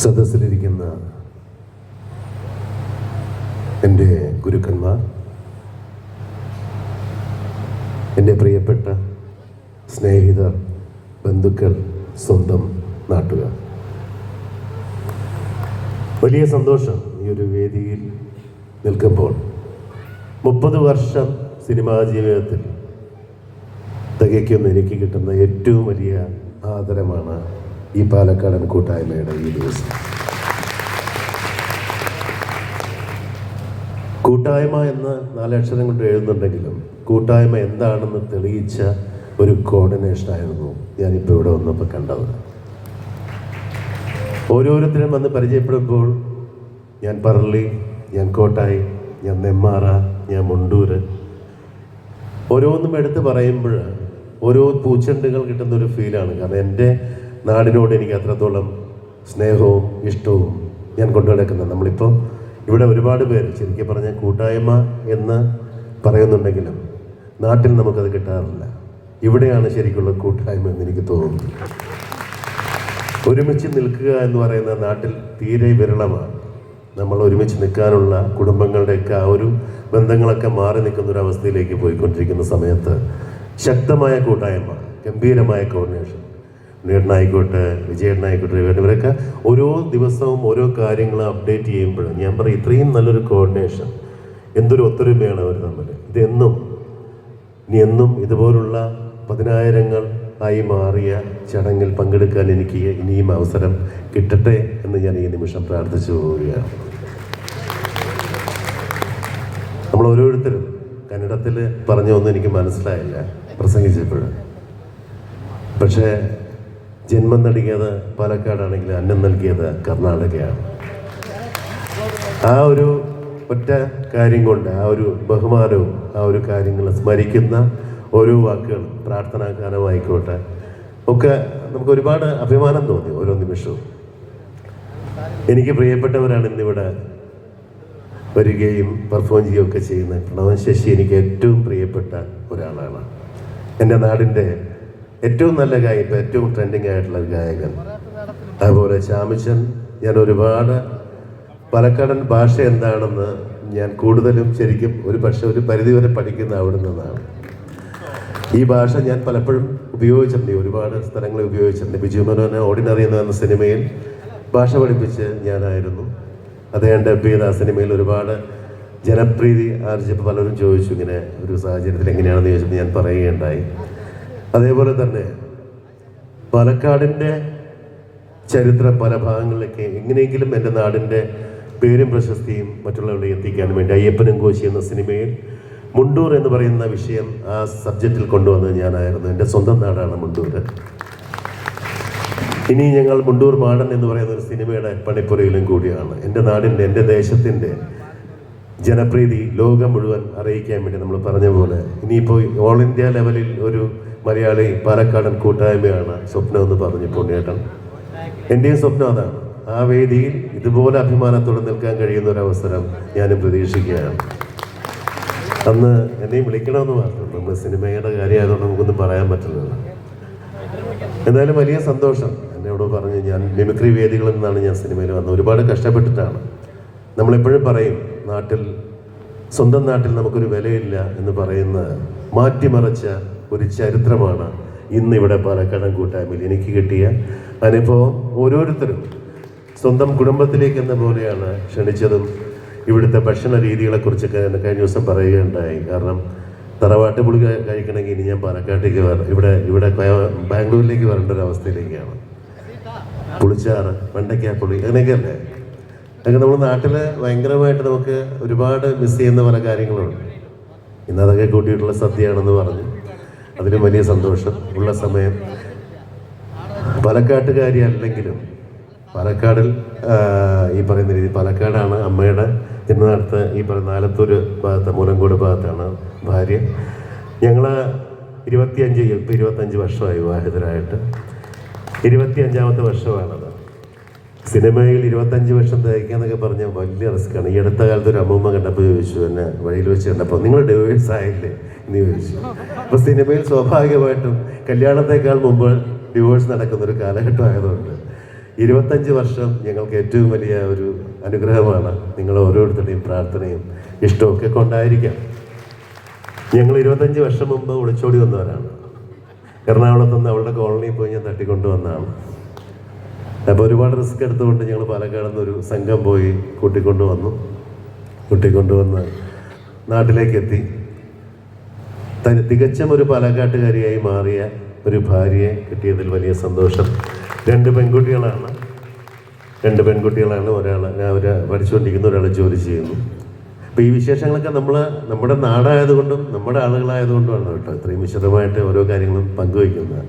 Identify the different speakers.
Speaker 1: സദസ്സിലിരിക്കുന്ന എന്റെ ഗുരുക്കന്മാർ എന്റെ പ്രിയപ്പെട്ട സ്നേഹിതർ ബന്ധുക്കൾ സ്വന്തം നാട്ടുകാർ. വലിയ സന്തോഷം ഈ ഒരു വേദിയിൽ നിൽക്കുമ്പോൾ. മുപ്പത് വർഷം സിനിമാ ജീവിതത്തിൽ തികയ്ക്കുന്ന എനിക്ക് കിട്ടുന്ന ഏറ്റവും വലിയ ആദരമാണ് ഈ പാലക്കാടൻ കൂട്ടായ്മയുടെ ഈ ദിവസം. കൂട്ടായ്മ എന്ന് നാലക്ഷരം കൊണ്ട് എഴുതുന്നുണ്ടെങ്കിലും കൂട്ടായ്മ എന്താണെന്ന് തെളിയിച്ച ഒരു കോർഡിനേഷൻ ആയിരുന്നു ഞാനിപ്പോൾ ഇവിടെ വന്നപ്പോൾ കണ്ടത്. ഓരോരുത്തരും വന്ന് പരിചയപ്പെടുമ്പോൾ ഞാൻ പറളി ഞാൻ കോട്ടായി ഞാൻ നെമ്മാറ ഞാൻ മുണ്ടൂര്. ഓരോന്നും എടുത്ത് പറയുമ്പോൾ ഓരോ പൂച്ചെണ്ടുകൾ കിട്ടുന്ന ഒരു ഫീലാണ് കാരണം എന്റെ നാടിനോട് എനിക്ക് അത്രത്തോളം സ്നേഹവും ഇഷ്ടവും ഞാൻ കൊണ്ടു നടക്കുന്നത് നമ്മളിപ്പോൾ ഇവിടെ ഒരുപാട് പേര് ശരിക്കും പറഞ്ഞ കൂട്ടായ്മ എന്ന് പറയുന്നുണ്ടെങ്കിലും നാട്ടിൽ നമുക്കത് കിട്ടാറില്ല. ഇവിടെയാണ് ശരിക്കുള്ള കൂട്ടായ്മ എന്ന് എനിക്ക് തോന്നുന്നു ഒരുമിച്ച് നിൽക്കുക എന്ന് പറയുന്ന നാട്ടിൽ തീരെ വിരളമാണ്. നമ്മൾ ഒരുമിച്ച് നിൽക്കാനുള്ള കുടുംബങ്ങളുടെയൊക്കെ ആ ഒരു ബന്ധങ്ങളൊക്കെ മാറി നിൽക്കുന്ന ഒരു അവസ്ഥയിലേക്ക് പോയിക്കൊണ്ടിരിക്കുന്ന സമയത്ത് ശക്തമായ കൂട്ടായ്മ ഗംഭീരമായ കോർഡിനേഷൻ നീടനായിക്കോട്ടെ വിജയണ്ണായിക്കോട്ടെ ഇവരൊക്കെ ഓരോ ദിവസവും ഓരോ കാര്യങ്ങൾ അപ്ഡേറ്റ് ചെയ്യുമ്പോഴും ഞാൻ പറയും ഇത്രയും നല്ലൊരു കോർഡിനേഷൻ എന്തൊരു ഒത്തൊരുമയാണ് അവർ തമ്മിൽ. ഇതെന്നും ഇനി എന്നും ഇതുപോലുള്ള പതിനായിരങ്ങൾ ആയി മാറിയ ചടങ്ങിൽ പങ്കെടുക്കാൻ എനിക്ക് ഇനിയും അവസരം കിട്ടട്ടെ എന്ന് ഞാൻ ഈ നിമിഷം പ്രാർത്ഥിച്ചു പോവുകയാണ്. നമ്മൾ ഓരോരുത്തരും കന്നഡത്തിൽ പറഞ്ഞൊന്നും എനിക്ക് മനസ്സിലായില്ല പ്രസംഗിച്ചപ്പോൾ പക്ഷേ ജന്മം നൽകിയത് പാലക്കാടാണെങ്കിൽ അന്നം നൽകിയത് കർണാടകയാണ്. ആ ഒരു ഒറ്റ കാര്യം കൊണ്ട് ആ ഒരു ബഹുമാനവും ആ ഒരു കാര്യങ്ങൾ സ്മരിക്കുന്ന ഓരോ വാക്കുകൾ പ്രാർത്ഥനാ ഗാനമായിക്കോട്ടെ. ഒക്കെ നമുക്ക് ഒരുപാട് അഭിമാനം തോന്നി ഓരോ നിമിഷവും. എനിക്ക് പ്രിയപ്പെട്ടവരാണ് ഇന്നിവിടെ വരികയും പെർഫോം ചെയ്യുകയൊക്കെ ചെയ്യുന്ന പ്രണവൻ ശശി എനിക്ക് ഏറ്റവും പ്രിയപ്പെട്ട ഒരാളാണ്. എന്റെ നാടിന്റെ ഏറ്റവും നല്ല ഗായകൻ ഇപ്പം ഏറ്റവും ട്രെൻഡിങ് ആയിട്ടുള്ള ഗായകൻ. അതുപോലെ ശ്യാമിച്ചൻ. ഞാൻ ഒരുപാട് പാലക്കാടൻ ഭാഷ എന്താണെന്ന് ഞാൻ കൂടുതലും ശരിക്കും ഒരു പക്ഷെ ഒരു പരിധി വരെ പഠിക്കുന്ന അവിടെ നിന്നാണ്. ഈ ഭാഷ ഞാൻ പലപ്പോഴും ഉപയോഗിച്ചിട്ടുണ്ട്. ഒരുപാട് സ്ഥലങ്ങളിൽ ഉപയോഗിച്ചിട്ടുണ്ട്. ബിജു മനോനെ ഓർഡിനറി എന്ന് പറഞ്ഞ സിനിമയിൽ ഭാഷ പഠിപ്പിച്ച് ഞാനായിരുന്നു. അദ്ദേഹം ഡബ് ചെയ്ത ആ സിനിമയിൽ ഒരുപാട് ജനപ്രീതി ആർജിച്ചപ്പോൾ പലരും ചോദിച്ചു ഇങ്ങനെ ഒരു സാഹചര്യത്തിൽ എങ്ങനെയാണെന്ന് ചോദിച്ചപ്പോൾ ഞാൻ പറയുകയുണ്ടായി. അതേപോലെ തന്നെ പാലക്കാടിന്റെ ചരിത്രം പല ഭാഗങ്ങളിലൊക്കെ എങ്ങനെയെങ്കിലും എന്റെ നാടിന്റെ പേരും പ്രശസ്തിയും മറ്റുള്ളവരിലേക്ക് എത്തിക്കാൻ വേണ്ടി അയ്യപ്പനും കോശി എന്ന സിനിമയിൽ മുണ്ടൂർ എന്ന് പറയുന്ന വിഷയം ആ സബ്ജക്റ്റിൽ കൊണ്ടുവന്നത് ഞാനായിരുന്നു. എന്റെ സ്വന്തം നാടാണ് മുണ്ടൂർ. ഇനി ഞങ്ങൾ മുണ്ടൂർ മാടൻ എന്ന് പറയുന്ന ഒരു സിനിമയുടെ പണിപ്പുരയിലും കൂടിയാണ്. എന്റെ നാടിന്റെ എന്റെ ദേശത്തിന്റെ ജനപ്രീതി ലോകം മുഴുവൻ അറിയിക്കാൻ വേണ്ടി നമ്മൾ പറഞ്ഞ പോലെ ഇനിയിപ്പോൾ ഓൾ ഇന്ത്യ ലെവലിൽ ഒരു മലയാളി പാലക്കാടൻ കൂട്ടായ്മയാണ് സ്വപ്നം എന്ന് പറഞ്ഞു പൊണ്ണിയേട്ടൻ എന്റെയും സ്വപ്നം അതാണ്. ആ വേദിയിൽ ഇതുപോലെ അഭിമാനത്തോടെ നിൽക്കാൻ കഴിയുന്ന ഒരു അവസരം ഞാനും പ്രതീക്ഷിക്കുകയാണ്. അന്ന് എന്നെയും വിളിക്കണമെന്ന് പറഞ്ഞു നമ്മൾ സിനിമയുടെ കാര്യമായതുകൊണ്ട് നമുക്കൊന്നും പറയാൻ പറ്റില്ലല്ലോ എന്തായാലും വലിയ സന്തോഷം എന്നോട് പറഞ്ഞു ഞാൻ മിമിക്രി വേദികളിൽ നിന്നാണ് ഞാൻ സിനിമയിൽ വന്നത്. ഒരുപാട് കഷ്ടപ്പെട്ടിട്ടാണ്. നമ്മളെപ്പോഴും പറയും നാട്ടിൽ സ്വന്തം നാട്ടിൽ നമുക്കൊരു വിലയില്ല എന്ന് പറയുന്ന മാറ്റിമറിച്ച ഒരു ചരിത്രമാണ്. ഇന്ന് ഇവിടെ പാലക്കാടൻ കൂട്ടായ്മയിൽ എനിക്ക് കിട്ടിയ അനുഭവം ഓരോരുത്തരും സ്വന്തം കുടുംബത്തിലേക്ക് എന്ന പോലെയാണ് ക്ഷണിച്ചതും ഇവിടുത്തെ ഭക്ഷണ രീതികളെക്കുറിച്ചൊക്കെ ഞാൻ കഴിഞ്ഞ ദിവസം പറയുകയുണ്ടായി. കാരണം തറവാട്ട് പുളി കഴി- കഴിക്കണമെങ്കിൽ ഇനി ഞാൻ പാലക്കാട്ടേക്ക് വരണം ഇവിടെ ഇവിടെ ബാംഗ്ലൂരിലേക്ക് വരേണ്ട ഒരു അവസ്ഥയിലേക്കാണ്. പുളിച്ചാറ് വെണ്ടയ്ക്ക പുളി അങ്ങനെയൊക്കെയല്ലേ? അതൊക്കെ നമ്മുടെ നാട്ടിൽ ഭയങ്കരമായിട്ട് നമുക്ക് ഒരുപാട് മിസ് ചെയ്യുന്ന പല കാര്യങ്ങളുണ്ട്. ഇന്ന് അതൊക്കെ കൂട്ടിയിട്ടുള്ള സദ്യയാണെന്ന് പറഞ്ഞു. അതിലും വലിയ സന്തോഷം ഉള്ള സമയം. പാലക്കാട്ടുകാരി അല്ലെങ്കിലും പാലക്കാടിൽ ഈ പറയുന്ന രീതി പാലക്കാടാണ് അമ്മയുടെ ജന്മനാടത്ത് ഈ പറയുന്ന ആലത്തൂർ ഭാഗത്ത് മൂലങ്കോട് ഭാഗത്താണ് ഭാര്യ. ഞങ്ങൾ ഇരുപത്തിയഞ്ച് ഇപ്പം ഇരുപത്തഞ്ച് വർഷമായി വിവാഹിതരായിട്ട്. ഇരുപത്തിയഞ്ചാമത്തെ വർഷമാണത് സിനിമയിൽ ഇരുപത്തഞ്ച് വർഷം തയ്ക്കാന്നൊക്കെ പറഞ്ഞാൽ വലിയ റിസ്ക്കാണ്. ഈ അടുത്ത കാലത്ത് ഒരു അമ്മൂമ്മ കണ്ടപ്പോൾ ചോദിച്ചു എന്നെ വഴിയിൽ വെച്ച് കണ്ടപ്പോൾ നിങ്ങൾ ഡിവോഴ്സ് ആയില്ലേ? എന്ന് ചോദിച്ചു. അപ്പോൾ സിനിമയിൽ സ്വാഭാവികമായിട്ടും കല്യാണത്തെക്കാൾ മുമ്പ് ഡിവോഴ്സ് നടക്കുന്ന ഒരു കാലഘട്ടം ആയതുകൊണ്ട് ഇരുപത്തഞ്ച് വർഷം ഞങ്ങൾക്ക് ഏറ്റവും വലിയ ഒരു അനുഗ്രഹമാണ്. നിങ്ങൾ ഓരോരുത്തരുടെയും പ്രാർത്ഥനയും ഇഷ്ടമൊക്കെ കൊണ്ടായിരിക്കാം. ഞങ്ങൾ ഇരുപത്തഞ്ച് വർഷം മുമ്പ് ഒളിച്ചോടി വന്നവരാണ്. എറണാകുളത്ത് നിന്ന് അവളുടെ കോളനിയിൽ പോയി ഞാൻ തട്ടിക്കൊണ്ടുവന്നതാണ്. അപ്പോൾ ഒരുപാട് റിസ്ക് എടുത്തുകൊണ്ട് ഞങ്ങൾ പാലക്കാട് ഒരു സംഘം പോയി കൂട്ടിക്കൊണ്ട് വന്നു. കൂട്ടിക്കൊണ്ടുവന്ന് നാട്ടിലേക്ക് എത്തി. തികച്ചും ഒരു പാലക്കാട്ടുകാരിയായി മാറിയ ഒരു ഭാര്യയെ കിട്ടിയതിൽ വലിയ സന്തോഷം. രണ്ട് പെൺകുട്ടികളാണ്. രണ്ട് പെൺകുട്ടികളാണ് ഒരാൾ അവർ പഠിച്ചുകൊണ്ടിരിക്കുന്ന ഒരാൾ ജോലി ചെയ്യുന്നു. അപ്പോൾ ഈ വിശേഷങ്ങളൊക്കെ നമ്മൾ നമ്മുടെ നാടായതുകൊണ്ടും നമ്മുടെ ആളുകളായതുകൊണ്ടുമാണ് കേട്ടോ ഇത്രയും വിശദമായിട്ട് ഓരോ കാര്യങ്ങളും പങ്കുവയ്ക്കുന്നത്.